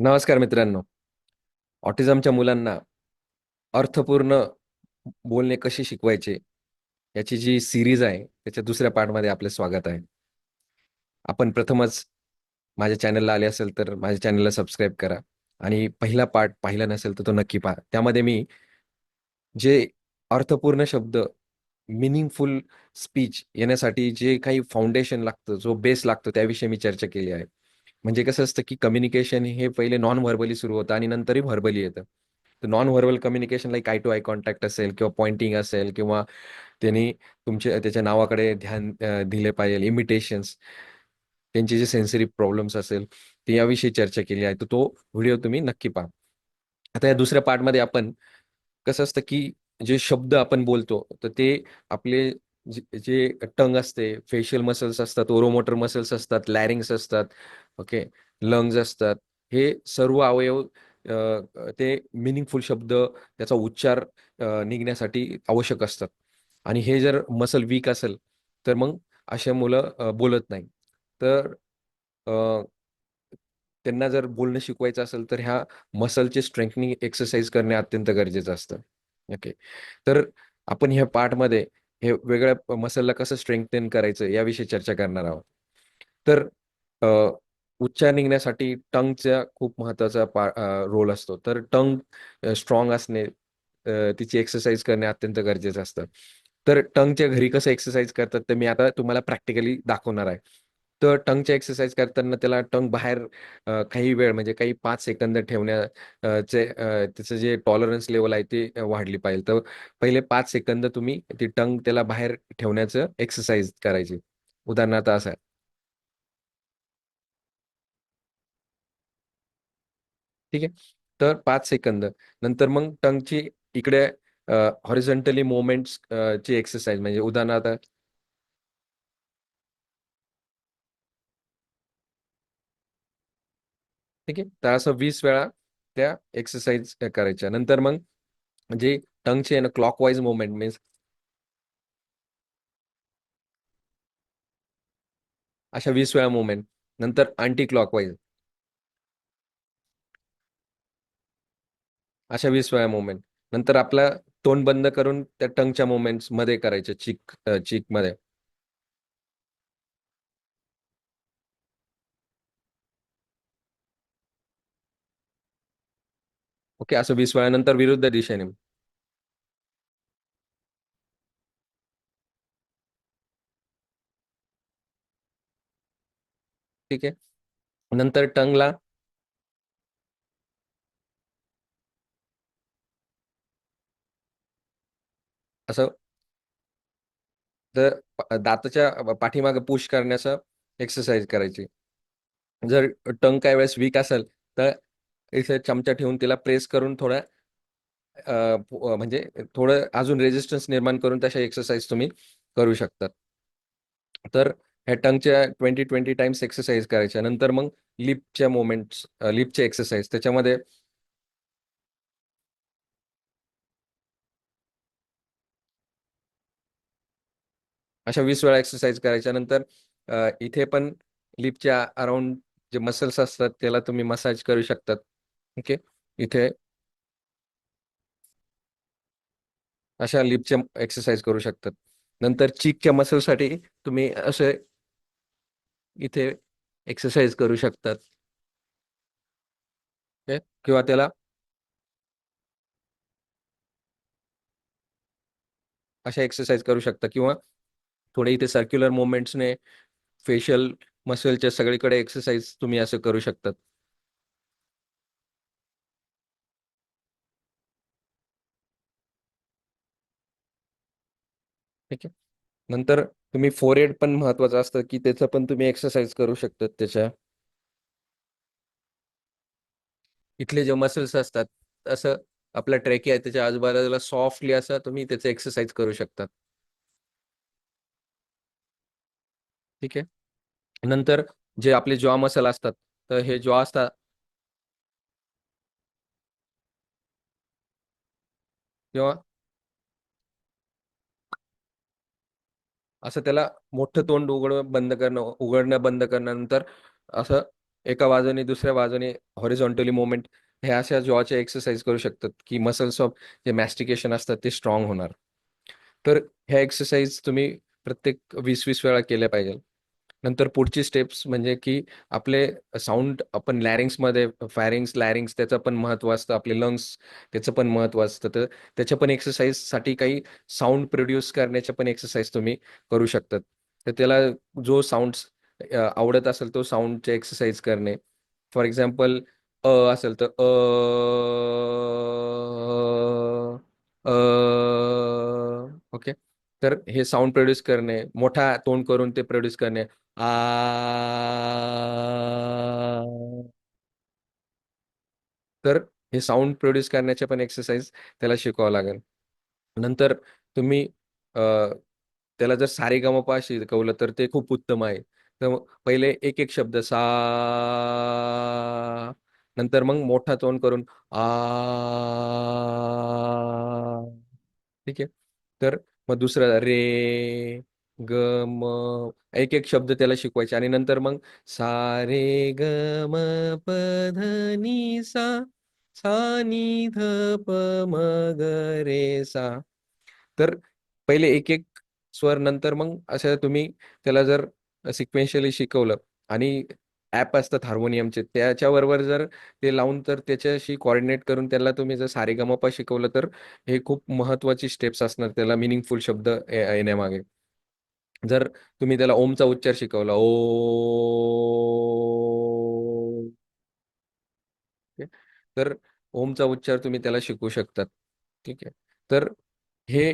नमस्कार मित्रांनो. ऑटिझमच्या मुलांना अर्थपूर्ण बोलणे कसे शिकवायचे याची जी सिरीज आहे त्याच्या दुसऱ्या पार्टमध्ये आपले स्वागत आहे. आपण प्रथमच माझ्या चॅनलला आले असेल तर माझ्या चॅनलला सबस्क्राईब करा. आणि पहिला पार्ट पाहिला नसेल तर तो नक्की पहा. त्यामध्ये मी जे अर्थपूर्ण शब्द मिनिंगफुल स्पीच येण्यासाठी जे काही फाउंडेशन लागतं जो बेस लागतो त्याविषयी मी चर्चा केली आहे. म्हणजे कसं असतं की कम्युनिकेशन हे पहिले नॉन व्हर्बली सुरू होतं आणि नंतरही व्हर्बली येतं. तर non verbal communication like eye to eye contact असेल किंवा पॉइंटिंग असेल किंवा त्यांनी तुमच्या त्याच्या नावाकडे ध्यान दिले पाहिजे इमिटेशन्स त्यांचे जे सेन्सरी प्रॉब्लेम्स असेल ते याविषयी चर्चा केली आहे. तर तो व्हिडिओ तुम्ही नक्की पहा. आता या दुसऱ्या पार्टमध्ये आपण कसं असतं की जे शब्द आपण बोलतो तर ते आपले जे जे टंग असते फेशियल मसल्स असतात ओरोमोटर मसल्स असतात लॅरिंग्स असतात ओके? लंग्स असतात. हे सर्व अवयव ते मिनिंगफुल शब्द त्याचा उच्चार निघण्यासाठी आवश्यक असतात. आणि हे जर मसल वीक असेल तर मग अशा मुलं बोलत नाही तर अ, त्यांना जर बोलणं शिकवायचं असेल तर ह्या मसलचे स्ट्रेंथनिंग एक्सरसाइज करणे अत्यंत गरजेचं असतं. ओके? तर आपण ह्या पार्टमध्ये हे वेगळ्या मसलला कसं स्ट्रेंथन करायचं याविषयी चर्चा करणार आहोत. तर उच्चार निघण्यासाठी टंगचा खूप महत्त्वाचा पा रोल असतो. तर टंग स्ट्रॉंग असणे तिची एक्सरसाइज करणे अत्यंत गरजेचं असतं. तर टंगच्या घरी कसं एक्सरसाइज करतात तर मी आता तुम्हाला प्रॅक्टिकली दाखवणार आहे. तर टंगच्या एक्सरसाइज करताना त्याला टंग बाहेर काही वेळ म्हणजे काही पाच सेकंद ठेवण्या चे त्याचं जे टॉलरन्स लेवल आहे ते वाढली पाहिजे. तर पहिले पाच सेकंद तुम्ही ती टंग त्याला बाहेर ठेवण्याचं एक्सरसाइज करायची. उदाहरणार्थ असं ठीक आहे? तर पाच सेकंद. नंतर मग टंगची इकडे हॉरिझॉन्टली मुवमेंट्स ची एक्सरसाइज म्हणजे उदाहरणार्थ ठीक आहे? तर असं वीस वेळा त्या एक्सरसाइज करायच्या. नंतर मग जे टंगचे आहे ना क्लॉकवाईज मुवमेंट मीन्स अशा वीस वेळा मुवमेंट नंतर अँटी क्लॉकवाईज अशा वीस वेळा मुवमेंट नंतर आपला तोंड बंद करून त्या टंगच्या मुवमेंटमध्ये करायचे चीक चीकमध्ये. ओके असं वीस वेळानंतर विरुद्ध दिशेने. ठीक आहे. नंतर टंगला असं तर दाताच्या पाठीमागे पुश करण्याचं एक्सरसाइज करायची. जर टंग काही वेळेस वीक असेल तर इथे चमचा ठेवून तिला प्रेस करून थोडा म्हणजे थोडं अजून रेजिस्टन्स निर्माण करून तशा एक्सरसाइज तुम्ही करू शकतात. तर ह्या टंगच्या ट्वेंटी ट्वेंटी टाइम्स एक्सरसाइज करायच्या. नंतर मग लिपच्या मोमेंट्स लिपचे एक्सरसाइज त्याच्यामध्ये अशा वीस वेळा एक्सरसाइज करायच्या. नंतर इथे पण लिपच्या अराउंड जे मसल्स असतात त्याला तुम्ही मसाज करू शकतात. ओके इथे अशा लिपच्या एक्सरसाइज करू शकतात. नंतर चीकच्या मसलसाठी तुम्ही असे इथे एक्सरसाइज करू शकतात. ओके किंवा त्याला अशा एक्सरसाइज करू शकता. किंवा थोडे इथे सर्क्युलर मुवमेंट्सने फेशियल मसलच्या सगळीकडे एक्सरसाइज तुम्ही असं करू शकतात. ठीक आहे. नंतर तुम्ही फोर एड पण महत्वाचं असतं की त्याचं पण तुम्ही एक्सरसाइज करू शकतात त्याच्या. इथले जे मसल्स असतात असं आपला ट्रेकी आहे त्याच्या आजूबाजूला सॉफ्टली असं तुम्ही त्याचं एक्सरसाइज करू शकतात. ठीक आहे. नंतर जे आपले जॉ मसल असतात तर हे जॉ असतात. किंवा असं त्याला मोठं तोंड उघड बंद करणं उघडणं बंद करणं नंतर असं एका बाजूने दुसऱ्या बाजूने हॉरिझॉन्टली मुवमेंट ह्या अशा जॉचे एक्सरसाइज करू शकतात की मसल्स ऑफ जे मॅस्टिकेशन असतात ते स्ट्रॉंग होणार. तर ह्या एक्सरसाइज तुम्ही प्रत्येक वीस वीस वेळा केल्या पाहिजे नंतर पुढची स्टेप्स म्हणजे की आपले साऊंड आपण लॅरिंग्समध्ये फॅरिंग्स लॅरिंग्स त्याचं पण महत्त्व असतं आपले लंग्स त्याचं पण महत्त्व असतं. तर त्याच्या पण एक्सरसाइजसाठी काही साऊंड प्रोड्यूस करण्याच्या पण एक्सरसाइज तुम्ही करू शकतात. तर त्याला जो साऊंड्स आवडत असेल तो साऊंडचे एक्सरसाइज करणे. फॉर एक्झाम्पल अ असेल तर अ ओके. तर हे साऊंड प्रोड्यूस करणे मोठा तोंड करून ते प्रोड्यूस करणे. आ तर हे साऊंड प्रोड्यूस करण्याचे पण एक्सरसाइज त्याला शिकवावं लागेल. नंतर तुम्ही त्याला जर सारेगमपा शिकवलं तर ते खूप उत्तम आहे. तर पहिले एक एक शब्द सा नंतर मग मोठा तोंड करून आ ठीक आहे. तर मग दुसरं रे ग म एक एक शब्द त्याला शिकवायचे. आणि नंतर मग सा रे ग म प ध नि सा सा नि ध प म ग रे सा. तर पहिले एक एक स्वर नंतर मग असं तुम्ही त्याला जर सिक्वेन्शियली शिकवलं आणि ॲप असतात हार्मोनियमचे त्याच्याबरोबर जर ते लावून तर त्याच्याशी कॉर्डिनेट करून त्याला तुम्ही जर सारेगमपा शिकवलं तर हे खूप महत्वाची स्टेप्स असणार त्याला मिनिंगफुल शब्द येण्यामागे. जर तुम्ही त्याला ओमचा उच्चार शिकवला ओ तर ओमचा उच्चार तुम्ही त्याला शिकवू शकतात. ठीक आहे. तर हे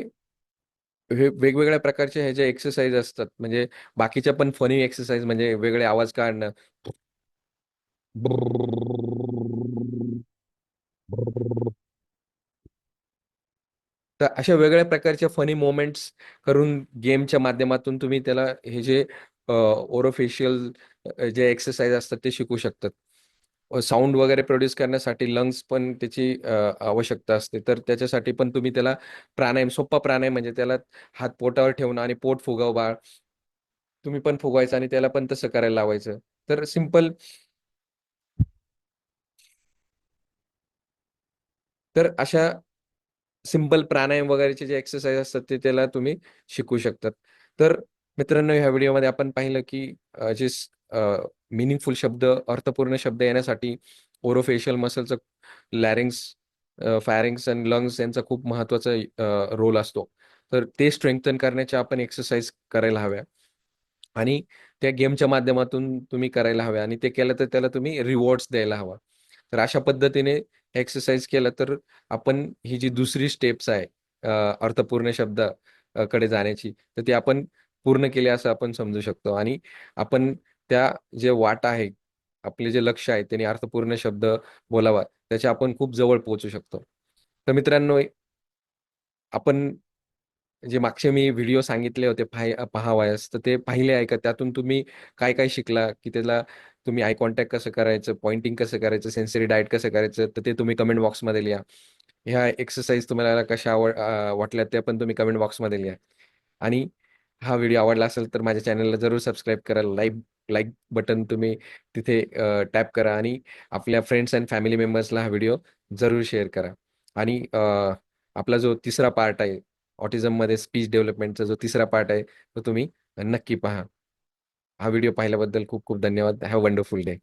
हे वेगवेगळ्या प्रकारचे हे जे एक्सरसाइज असतात म्हणजे बाकीच्या पण फनी एक्सरसाइज म्हणजे वेगळे आवाज काढणं. तर अशा वेगळ्या प्रकारच्या फनी मोमेंट्स करून गेमच्या माध्यमातून तुम्ही त्याला हे जे ओरोफेशियल जे एक्सरसाइज असतात ते शिकू शकतात. साऊंड वगैरे प्रोड्यूस करण्यासाठी लंग्स पण त्याची आवश्यकता असते. तर त्याच्यासाठी पण तुम्ही त्याला प्राणायाम सोप्पा प्राणायाम म्हणजे त्याला हात पोटावर ठेवणं आणि पोट फुगव बाळ तुम्ही पण फुगवायचं आणि त्याला पण तसं करायला लावायचं. तर सिंपल तर अशा सिंपल प्राणायाम वगैरेचे जे एक्सरसाइज असतात ते त्याला तुम्ही शिकू शकतात. तर मित्रांनो ह्या व्हिडिओमध्ये आपण पाहिलं की जे मिनिंगफुल शब्द अर्थपूर्ण शब्द येण्यासाठी ओरोफेशियल मसलचं लॅरिंग्स फायरिंग्स अँड लंग्स यांचा खूप महत्त्वाचा रोल असतो. तर ते स्ट्रेंथन करण्याच्या आपण एक्सरसाइज करायला हव्या. आणि त्या गेमच्या माध्यमातून तुम्ही करायला हव्या आणि ते केलं तर त्याला तुम्ही रिवॉर्ड्स द्यायला हवा. तर अशा पद्धतीने एक्सरसाइज केलं तर आपण ही जी दुसरी स्टेप्स आहे अर्थपूर्ण शब्दकडे जाण्याची तर ती आपण पूर्ण केली असं आपण समजू शकतो. आणि आपण त्या जे वाट आहे आपले जे लक्ष आहे त्यांनी अर्थपूर्ण शब्द बोलावा त्याच्या आपण खूप जवळ पोहोचू शकतो. तर मित्रांनो आपण जे मागचे मी व्हिडिओ सांगितले होते पाहाय तर ते पाहिले आहे का? त्यातून तुम्ही काय काय शिकला की त्याला तुम्ही आय कॉन्टॅक्ट कसं करायचं पॉइंटिंग कसं करायचं सेन्सरी डाएट कसं करायचं तर ते तुम्ही कमेंट बॉक्समध्ये लिहा. ह्या एक्सरसाइज तुम्हाला कशा आवड वाटल्या त्या पण तुम्ही कमेंट बॉक्समध्ये लिहा. आणि हा व्हिडिओ आवडला असेल तर माझ्या चॅनलला जरूर सबस्क्राईब करा. लाईक लाईक बटन तुम्ही तिथे टॅप करा आणि आपल्या फ्रेंड्स अँड फॅमिली मेंबर्सला हा व्हिडिओ जरूर शेअर करा. आणि आपला जो तिसरा पार्ट आहे ऑटिझममध्ये स्पीच डेव्हलपमेंटचा जो तिसरा पार्ट आहे तो तुम्ही नक्की पहा. हा व्हिडिओ पाहिल्याबद्दल खूप खूप धन्यवाद. Have wonderful day.